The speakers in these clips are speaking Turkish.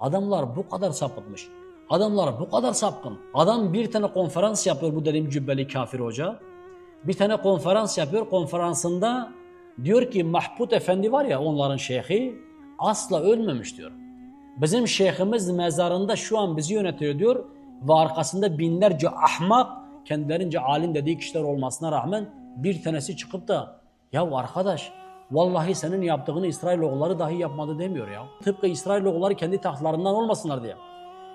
Adamlar bu kadar sapıtmış. Adamlar bu kadar sapkın. Adam bir tane konferans yapıyor bu dediğim cübbeli kafir hoca. Bir tane konferans yapıyor. Konferansında diyor ki Mahmud Efendi var ya onların şeyhi asla ölmemiş diyor. Bizim şeyhimiz mezarında şu an bizi yönetiyor diyor ve arkasında binlerce ahmak kendilerince alim dediği kişiler olmasına rağmen bir tanesi çıkıp da ya arkadaş vallahi senin yaptığını İsrailoğulları dahi yapmadı demiyor ya. Tıpkı İsrailoğulları kendi tahtlarından olmasınlar diye.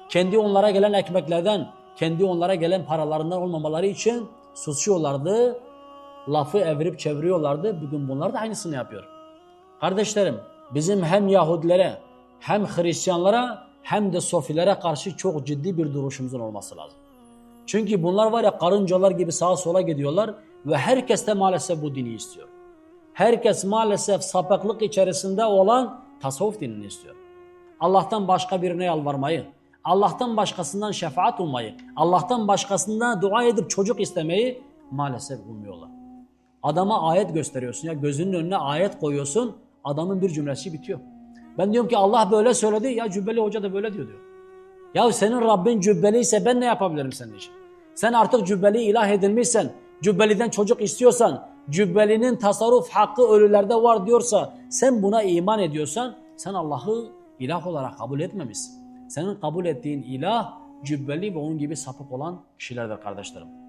Kendi onlara gelen ekmeklerden, kendi onlara gelen paralarından olmamaları için susuyorlardı. Lafı evirip çeviriyorlardı. Bugün bunlar da aynısını yapıyor. Kardeşlerim bizim hem Yahudilere hem Hristiyanlara hem de Sofilere karşı çok ciddi bir duruşumuzun olması lazım. Çünkü bunlar var ya karıncalar gibi sağa sola gidiyorlar ve herkes de maalesef bu dini istiyor. Herkes maalesef sapıklık içerisinde olan tasavvuf dinini istiyor. Allah'tan başka birine yalvarmayı, Allah'tan başkasından şefaat ummayı, Allah'tan başkasından dua edip çocuk istemeyi maalesef umuyorlar. Adama ayet gösteriyorsun ya gözünün önüne ayet koyuyorsun adamın bir cümlesi bitiyor. Ben diyorum ki Allah böyle söyledi ya Cübbeli Hoca da böyle diyor diyor. Ya senin Rabbin cübbeli ise ben ne yapabilirim senin için? Sen artık cübbeli ilah edilmişsen, cübbeliden çocuk istiyorsan, cübbelinin tasarruf hakkı ölülerde var diyorsa, sen buna iman ediyorsan, sen Allah'ı ilah olarak kabul etmemişsin. Senin kabul ettiğin ilah cübbeli ve onun gibi sapık olan kişilerdir kardeşlerim.